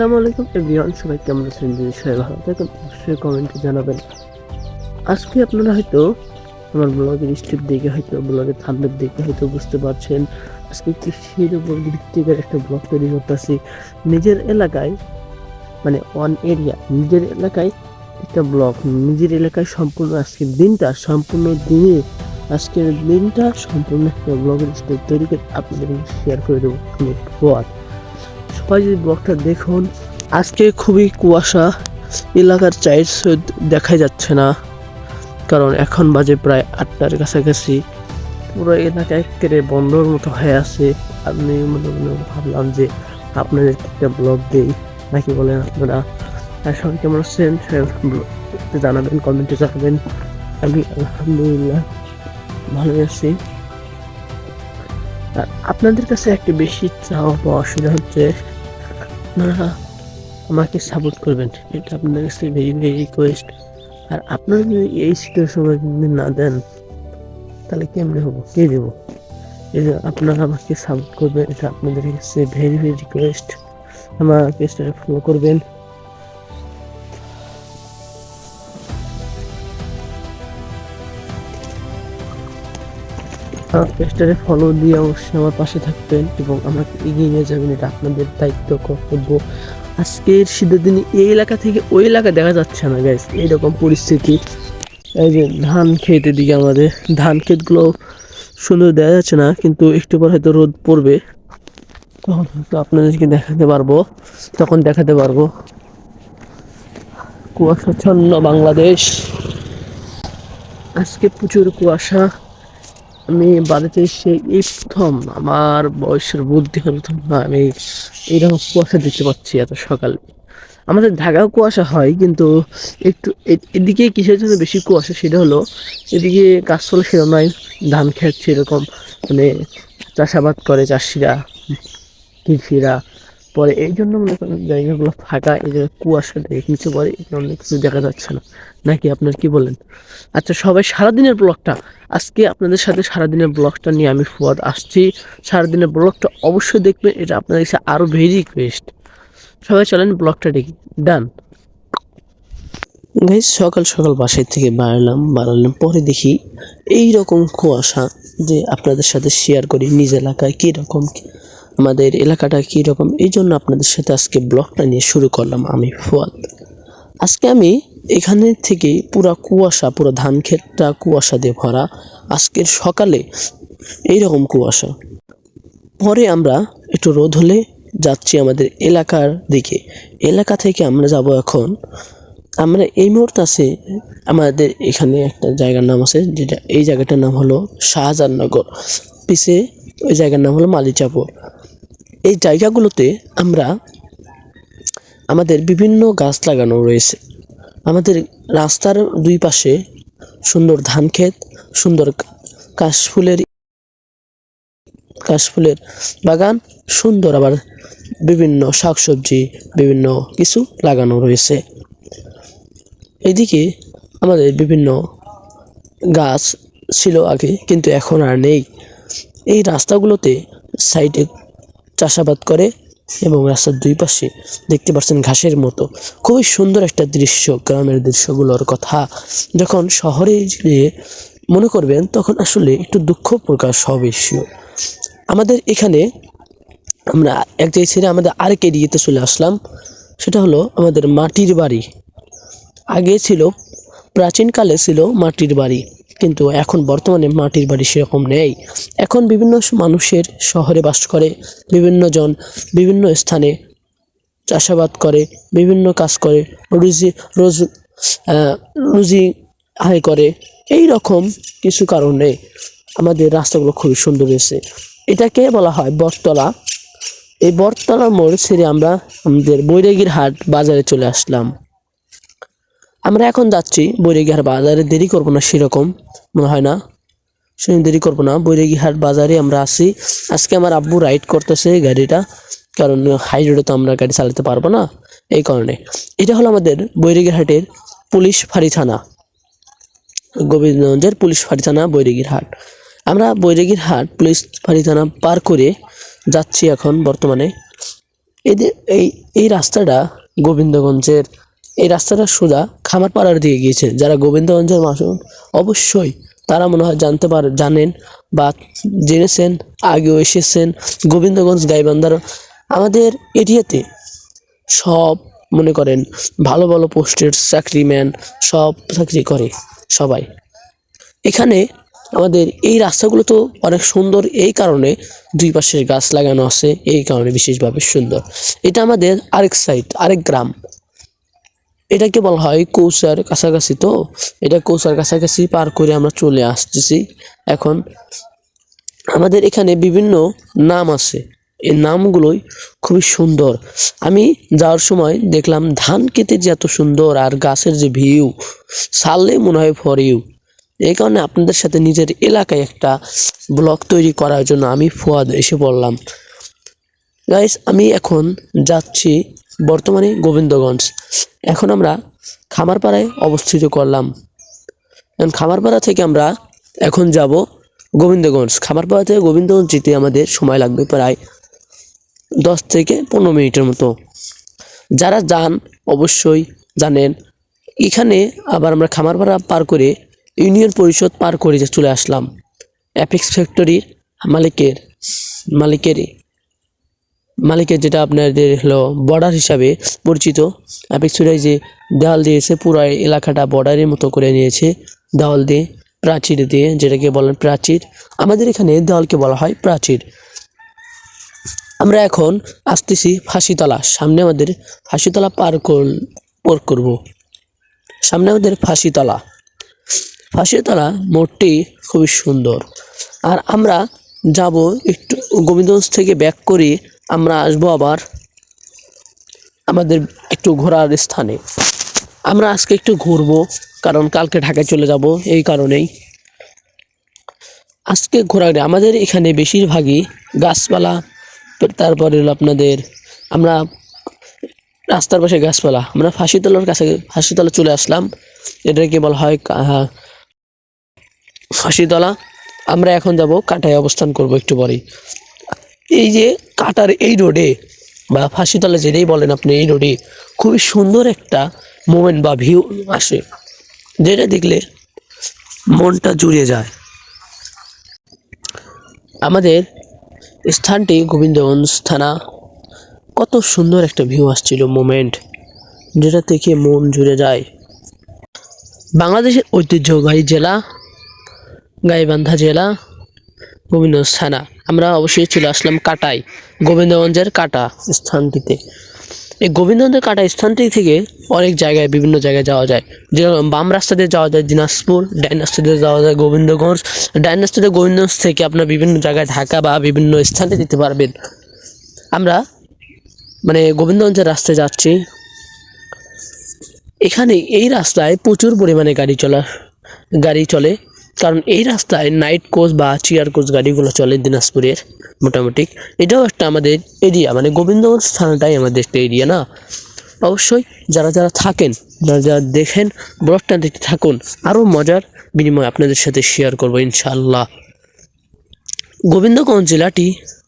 আসসালামু আলাইকুম এভরিওয়ান, সবাই কেমন আছেন? যদি সবাই ভালো থাকেন, অবশ্যই কমেন্টে জানাবেন। আজকে আপনারা হয়তো আমার ব্লগের স্ট্রিপ দেখে হয়তো, ব্লগের থাম্বেল দেখে হয়তো বুঝতে পারছেন, আজকে কৃষির উপর ভিত্তিকের একটা ব্লগ তৈরি করতেছি। নিজের এলাকায় মানে ওয়ান এরিয়া নিজের এলাকায় একটা ব্লগ, নিজের এলাকায় সম্পূর্ণ আজকের দিনটা, সম্পূর্ণ দিনে আজকের দিনটা সম্পূর্ণ একটা ব্লগের স্ট্রিপ তৈরি করে আপনাদের শেয়ার করে দেবো। পর সবাই যদি ব্লগটা দেখুন। আজকে খুবই কুয়াশা, এলাকার চাইড দেখা যাচ্ছে না, কারণ এখন বাজে প্রায় আটটার কাছাকাছি। পুরো এলাকা একেবারে বন্ধর মতো হয়ে আছে। আমি মনে মনে ভাবলাম যে আপনাদের একটা ব্লগ দিই, নাকি বলেন আপনারা? সবাই কেমন আছেন? জানাবেন, কমেন্টে জানাবেন। আমি আলহামদুলিল্লাহ ভালো আছি। আর আপনাদের কাছে একটা বেশি চাওয়া পাওয়া অসুবিধা হচ্ছে আপনারা আমাকে সাপোর্ট করবেন, এটা আপনার কাছে ভেরি ভেরি রিকোয়েস্ট আর আপনারা যদি এই শীতের সময় যদি না দেন, তাহলে কেমনে হব? কে দেব? এই যে আপনারা আমাকে সাপোর্ট করবেন, এটা আপনাদের কাছে ভেরি ভেরি রিকোয়েস্ট আমার পেজটাকে ফলো করবেন। আমার ফলো দিয়ে অবশ্যই আমার পাশে থাকবেন এবং আমাকে এগিয়ে নিয়ে যাবেন এটা আপনাদের দায়িত্ব, কর্তব্য। আজকের শীতের দিনে এই এলাকা থেকে ওই এলাকা দেখা যাচ্ছে না গ্যাস এইরকম পরিস্থিতি। এই যে ধান ক্ষেতের দিকে আমাদের, ধান ক্ষেতগুলো সুন্দর দেখা যাচ্ছে না, কিন্তু একটু পর হয়তো রোদ পড়বে। তখন হয়তো আপনাদেরকে দেখাতে পারব, তখন দেখাতে পারব। কুয়াশাচ্ছন্ন বাংলাদেশ। আজকে প্রচুর কুয়াশা। আমি বাড়িতে এসে এই প্রথম আমার বয়সের বুদ্ধি হলো প্রথম না আমি এইরকম কুয়াশা দেখতে পাচ্ছি এত সকাল। আমাদের ঢাকাও কুয়াশা হয়, কিন্তু একটু এদিকে কিসের জন্য বেশি কুয়াশা সেটা হলো এদিকে কাজ চলে সেরকম নয়, ধান খেত সেরকম। মানে চাষাবাদ করে চাষিরা, কৃষিরা। পরে এই জন্য মনে করেন জায়গাগুলো ফাঁকা, এই যে কুয়াশা দেখে কিছু পরে কারণে কিছু দেখা যাচ্ছে না। নাকি আপনার কি বলেন? আচ্ছা সবাই সারাদিনের ব্লগটা, আজকে আপনাদের সাথে সারাদিনের ব্লগটা নিয়ে আমি ফুয়াদ আসছি। সারাদিনের ব্লগটা অবশ্যই দেখবেন, এটা আপনাদের কাছে আরও ভেরি রিকোয়েস্ট সবাই চলেন ব্লগটা দেখি, ডান। গাইজ সকাল সকাল বাসায় থেকে বাড়লাম বাড়ালাম পরে দেখি এই রকম কুয়াশা যে আপনাদের সাথে শেয়ার করি নিজ এলাকায় কী রকম আমাদের এলাকাটা কী রকম এই জন্য আপনাদের সাথে আজকে ব্লগটা নিয়ে শুরু করলাম আমি ফুয়াদ। আজকে আমি এখানে থেকে পুরা কুয়াশা, পুরো ধান ক্ষেতটা কুয়াশা দিয়ে ভরা। আজকের সকালে এই রকম কুয়াশা। পরে আমরা একটু রোদ হলে যাচ্ছি আমাদের এলাকার দিকে। এলাকা থেকে আমরা যাব এখন। আমরা এই মুহূর্তে আছে আমাদের এখানে একটা জায়গার নাম আছে যেটা, এই জায়গাটার নাম হলো শাহজাহাননগর। পিছে ওই জায়গার নাম হলো মালিচাপুর। এই জায়গাগুলোতে আমরা আমাদের বিভিন্ন গাছ লাগানো রয়েছে। আমাদের রাস্তার দুই পাশে সুন্দর ধান ক্ষেত, সুন্দর কাশফুলের কাশফুলের বাগান, সুন্দর আবার বিভিন্ন শাকসবজি, বিভিন্ন কিছু লাগানো রয়েছে। এদিকে আমাদের বিভিন্ন গাছ ছিল আগে, কিন্তু এখন আর নেই। এই রাস্তাগুলোতে সাইডে চাষাবাদ করে এবং রাস্তার দুই পাশে দেখতে পাচ্ছেন ঘাসের মতো। খুবই সুন্দর একটা দৃশ্য গ্রামের দৃশ্যগুলোর কথা। যখন শহরে গিয়ে মনে করবেন, তখন আসলে একটু দুঃখ প্রকাশ হবে। আমাদের এখানে আমরা এক জায়গায় ছেড়ে আমাদের আরেক এরিয়াতে চলে আসলাম। সেটা হলো আমাদের মাটির বাড়ি। আগে ছিল, প্রাচীনকালে ছিল মাটির বাড়ি। কিন্তু এখন বর্তমানে মাটির বাড়ি সেরকম নেই। এখন বিভিন্ন মানুষের শহরে বাস করে, বিভিন্ন জন বিভিন্ন স্থানে চাষাবাদ করে, বিভিন্ন কাজ করে, রুজি, রোজ রুজি আয় করে। এই রকম কিছু কারণে আমাদের রাস্তাগুলো খুবই সুন্দর হয়েছে। এটাকে বলা হয় বটতলা। এই বটতলা মোড় ছেড়ে আমরা আমাদের বৈরাগীর হাট বাজারে চলে আসলাম। আমরা এখন যাচ্ছি বৈরাগীহাট বাজারে। দেরি করব না, সেরকম মনে হয় না। সেরকম দেরি করব না। বৈরাগীহাট বাজারে আমরা আসি আজকে আমার আব্বু রাইড করতেছে গাড়িটা, কারণ হাই রোডে তো আমরা গাড়ি চালাতে পারব না, এই কারণে। এটা হলো আমাদের বৈরাগীরহাটের পুলিশ ফাঁড়ি থানা গোবিন্দগঞ্জের পুলিশ ফাঁড়ি থানা বৈরাগীর হাট আমরা বৈরাগীর হাট পুলিশ ফাঁড়ি থানা পার করে যাচ্ছি এখন বর্তমানে। এদের এই এই রাস্তাটা গোবিন্দগঞ্জের এই রাস্তাটা সোজা খামারপাড়ার দিকে গিয়েছে। যারা গোবিন্দগঞ্জের মানুষ অবশ্যই তারা মনে হয় জানতে পার জানেন বা জেনেছেন, আগেও এসেছেন গোবিন্দগঞ্জ গাইবান্ধার। আমাদের এরিয়াতে সব মনে করেন ভালো ভালো পোস্টের চাকরিম্যান সব চাকরি করে সবাই। এখানে আমাদের এই রাস্তাগুলো তো অনেক সুন্দর, এই কারণে দুই পাশের গাছ লাগানো আছে, এই কারণে বিশেষভাবে সুন্দর। এটা আমাদের আরেক সাইড আরেক গ্রাম। এটাকে বলা হয় কৌসার কাছাকাছি তো? এটা কৌসার কাছাকাছি পার করে আমরা চলে আসতেছি। এখন আমাদের এখানে বিভিন্ন নাম আছে। এই নামগুলোই খুবই সুন্দর। আমি যাওয়ার সময় দেখলাম ধান খেতে যে এত সুন্দর আর গাছের যে ভিউ, ছাড়লে মনে হয় ফর ইউ এই কারণে আপনাদের সাথে নিজের এলাকায় একটা ব্লগ তৈরি করার জন্য আমি ফুয়াদ এসে পড়লাম। গাইস আমি এখন যাচ্ছি বর্তমানে গোবিন্দগঞ্জ। এখন আমরা খামারপাড়ায় অবস্থিত করলাম। এখন খামারপাড়া থেকে আমরা এখন যাব গোবিন্দগঞ্জ। খামারপাড়া থেকে গোবিন্দগঞ্জ যেতে আমাদের সময় লাগবে প্রায় দশ থেকে পনেরো মিনিটের মতো। যারা যান, অবশ্যই জানেন, এখানে আবার আমরা খামারপাড়া পার করে ইউনিয়ন পরিষদ পার করে চলে আসলাম। অ্যাপেক্স ফ্যাক্টরির মালিকের মালিকের মালিকের যেটা আপনাদের হলো বর্ডার হিসাবে পরিচিত। অ্যাপেক্সুরাই যে দেওয়াল দিয়েছে পুরো এলাকাটা বর্ডারের মতো করে নিয়েছে। দেওয়াল দিয়ে, প্রাচীর দিয়ে, যেটাকে বলেন প্রাচীর। আমাদের এখানে দেওয়ালকে বলা হয় প্রাচীর। আমরা এখন আসতেছি ফাঁসিতলা। সামনে আমাদের ফাঁসিতলা পার কর- পার করব। সামনে আমাদের ফাঁসিতলা। ফাঁসিতলা মোড়টি খুবই সুন্দর। আর আমরা যাব একটু গোবিন্দগঞ্জ থেকে ব্যাক করে আমরা আসব আবার আমাদের একটু ঘোরার স্থানে। আমরা আজকে একটু ঘুরবো, কারণ কালকে ঢাকায় চলে যাব, এই কারণেই। আজকে ঘোরাঘুরি আমাদের এখানে বেশিরভাগই গাছপালা তারপরে হলো আপনাদের, আমরা রাস্তার পাশে গাছপালা, আমরা ফাঁসিতলার কাছে, ফাঁসিতলা চলে আসলাম। এটাকে বলা হয় ফাঁসিতলা। আমরা এখন যাব কাটায় অবস্থান করব একটু পরেই। এই যে কাটার এই রোডে বা ফাঁসিতলা যেটাই বলেন আপনি, এই রোডে খুবই সুন্দর একটা মোমেন্ট বা ভিউ আসে, যেটা দেখলে মনটা জুড়ে যায়। আমাদের স্থানটি গোবিন্দগঞ্জ থানা, কত সুন্দর একটা ভিউ আসছিল মোমেন্ট যেটা থেকে মন জুড়ে যায়। বাংলাদেশের ঐতিহ্যবাহী জেলা, গাইবান্ধা জেলা গোবিন্দগঞ্জ থানা আমরা অবশ্যই চলে আসলাম কাটাই গোবিন্দগঞ্জের কাটা স্থানটিতে। এই গোবিন্দগঞ্জের কাটা স্থানটি থেকে অনেক জায়গায়, বিভিন্ন জায়গায় যাওয়া যায়। যেরকম বাম রাস্তা দিয়ে যাওয়া যায় দিনাজপুর ডাইন রাস্তা দিয়ে যাওয়া যায় গোবিন্দগঞ্জ। ডাইন রাস্তা দিয়ে গোবিন্দগঞ্জ থেকে আপনার বিভিন্ন জায়গায় ঢাকা বা বিভিন্ন স্থানে যেতে পারবেন। আমরা মানে গোবিন্দগঞ্জের রাস্তায় যাচ্ছি। এখানে এই রাস্তায় প্রচুর পরিমাণে গাড়ি চলা, গাড়ি চলে। কারণ এই রাস্তায় নাইট কোচ বা চিয়ার কোচ গাড়িগুলো চলে দিনাজপুরের, মোটামুটি। এটাও একটা আমাদের এরিয়া মানে গোবিন্দগঞ্জ থানাটাই আমাদের একটা এরিয়া না? অবশ্যই যারা যারা থাকেন, যারা যারা দেখেন ব্লগটা দেখতে থাকুন, আরও মজার বিনিময় আপনাদের সাথে শেয়ার করব ইনশাল্লাহ গোবিন্দগঞ্জ জেলাটি,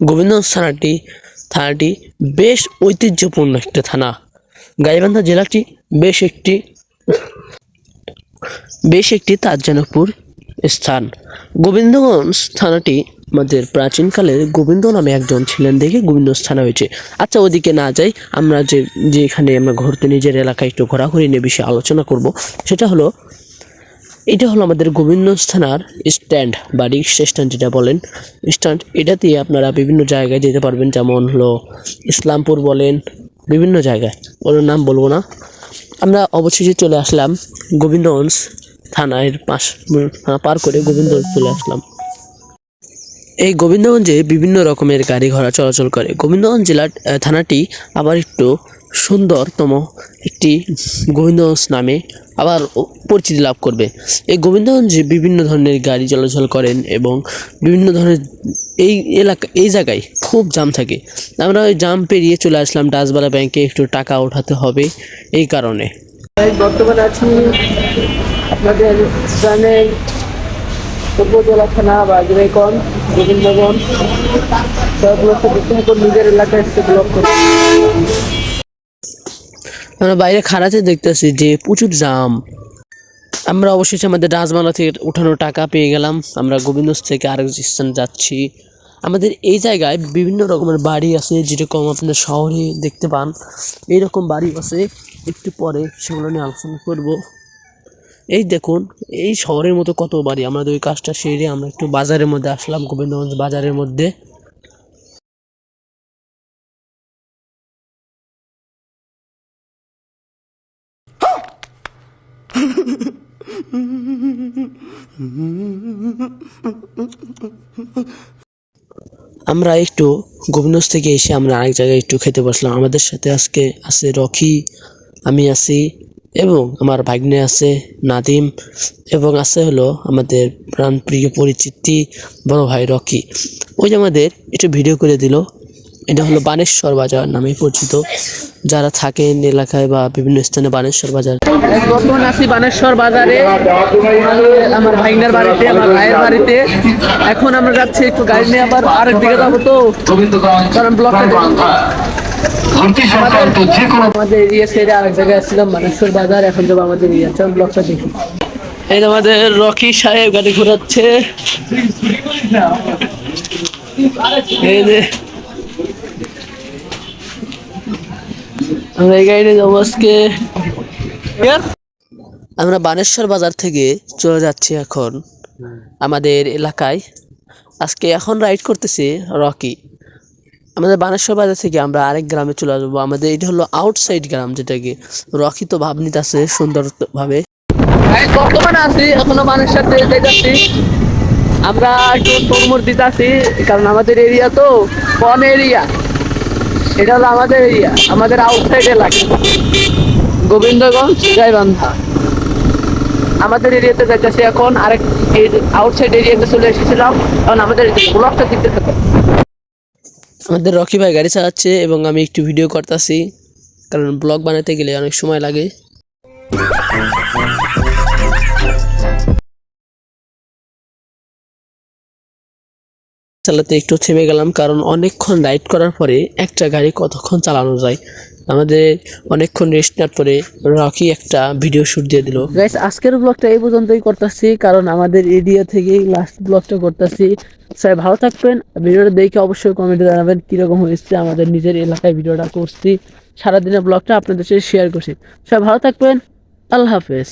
গোবিন্দগঞ্জ থানাটি থানাটি বেশ ঐতিহ্যপূর্ণ একটা থানা। গাইবান্ধা জেলাটি বেশ একটি বেশ একটি তাজ্জানপুর স্থান। গোবিন্দগঞ্জ থানাটি আমাদের প্রাচীনকালে গোবিন্দ নামে একজন ছিলেন দেখে গোবিন্দ থানা হয়েছে আচ্ছা ওদিকে না যাই, আমরা যে যেখানে আমরা ঘুরতে নিজের এলাকায় একটু ঘোরাঘুরি নিয়ে বেশি আলোচনা করব, সেটা হলো, এটা হলো আমাদের গোবিন্দ থানার স্ট্যান্ড বা রিক্সা স্ট্যান্ড যেটা বলেন। স্ট্যান্ড, এটা দিয়ে আপনারা বিভিন্ন জায়গায় যেতে পারবেন, যেমন হলো ইসলামপুর বলেন, বিভিন্ন জায়গায়। ওর নাম বলব না। আমরা অবশেষে চলে আসলাম গোবিন্দগঞ্জ থানার পাশ পার করে গোবিন্দগঞ্জ চলে আসলাম। এই গোবিন্দগঞ্জে বিভিন্ন রকমের গাড়ি ঘোড়া চলাচল করে। গোবিন্দগঞ্জ জেলার থানাটি আবার একটু সুন্দরতম একটি গোবিন্দগঞ্জ নামে আবার পরিচিতি লাভ করবে। এই গোবিন্দগঞ্জে বিভিন্ন ধরনের গাড়ি চলাচল করেন এবং বিভিন্ন ধরনের এই এলাকা, এই জায়গায় খুব জাম থাকে। আমরা ওই জাম পেরিয়ে চলে আসলাম ডাচবালা ব্যাংকে, একটু টাকা ওঠাতে হবে এই কারণে। বর্তমানে আছি আপনাদের গ্রামের উপজেলা থানা বা গ্রেকন নিজের এলাকায় করুন। আমরা বাইরে খাড়াতে দেখতেছি যে প্রচুর জাম। আমরা অবশেষে আমাদের রাজমালা থেকে উঠানো টাকা পেয়ে গেলাম। আমরা গোবিন্দস থেকে আরেক স্থান যাচ্ছি। আমাদের এই জায়গায় বিভিন্ন রকমের বাড়ি আছে, যেরকম আপনার শহরে দেখতে পান। এইরকম বাড়ি আছে। একটু পরে সেগুলো নিয়ে আলোচনা করব। এই দেখুন, এই শহরের মতো কত বাড়ি। আমাদের ওই কাজটা সেরে আমরা একটু বাজারের মধ্যে আসলাম, গোবিন্দগঞ্জ বাজারের মধ্যে। আমরা একটু গোবিন্দগঞ্জ থেকে এসে আমরা আরেক জায়গায় একটু খেতে বসলাম। আমাদের সাথে আজকে আছে রকি, আমি আছি এবং আমার ভাগ্নে আছে, নাদিম, এবং আছে হলো আমাদের প্রাণপ্রিয় পরিচিতি বড় ভাই রকি। ওই যে আমাদের একটু ভিডিও করে দিল। এটা হলো বানেশ্বর বাজার নামে পরিচিত। যারা থাকেন এলাকায় বা বিভিন্ন স্থানে বানেশ্বর বাজার। বর্তমানে আছি বানেশ্বর বাজারে। আমার ভাইনার বাড়িতে, আমার ভাইয়ের বাড়িতে। এখন আমরা যাচ্ছি একটু গাড়ি নিয়ে আবার আরেক দিকে যাব তো। কারণ ব্লকটা আমাদের এরিয়া ছেড়ে আরেক জায়গায় আসছিলাম মানেশ্বর বাজার এখন যাব আমাদের এরিয়া। চল ব্লকটা দেখি। এই যে আমাদের রকি সাহেব গাড়ি ঘোরাচ্ছে। এই যে আমরা এই গাড়ি যাব আজকে। আমরা বানেশ্বর বাজার থেকে চলে যাচ্ছি এখন আমাদের এলাকায়। আজকে এখন রাইড করতেছি রকি। আমাদের বানেশ্বর বাজার থেকে আমরা আরেক গ্রামে চলে আসব। আমাদের এটা হলো আউটসাইড গ্রাম যেটাকে রকি তো ভাব নিতেছে সুন্দরভাবে। বর্তমানে আছি, এখনও বানেশ্বর যাচ্ছি আমরা একটু তরমুজ দিতে আছি কারণ আমাদের এরিয়া তো বন এরিয়া এটা হলো আমাদের এরিয়া আমাদের আউটসাইড এলাকা। গোবিন্দগঞ্জ, গাইবান্ধা। আমাদের এরিয়াতে যাচ্ছি এখন, আরেক আউটসাইড এরিয়াতে চলে এসেছিলাম। কারণ আমাদের ব্লকটা দিতে থাকে আমাদের রকি ভাই গাড়ি চালাচ্ছে এবং আমি একটু ভিডিও করতেছি, কারণ ব্লগ বানাতে গেলে অনেক সময় লাগে। চালাতে একটু থেমে গেলাম, কারণ অনেকক্ষণ রাইড করার পরে একটা গাড়ি কতক্ষণ চালানো যায়? আমাদের অনেকক্ষণ রেস্ট নেওয়ার পরে রকি একটা ভিডিও শুট দিয়ে দিল। গাইস আজকের ব্লগটা এই পর্যন্তই করতেছি, কারণ আমাদের এরিয়া থেকে লাস্ট ব্লগটা করতেছি। সবাই ভালো থাকবেন। ভিডিওটা দেখে অবশ্যই কমেন্টে জানাবেন কীরকম হয়েছে আমাদের নিজের এলাকায় ভিডিওটা করছি। সারাদিনের ব্লগটা আপনাদের সাথে শেয়ার করছি। সবাই ভালো থাকবেন। আল্লাহ হাফেজ।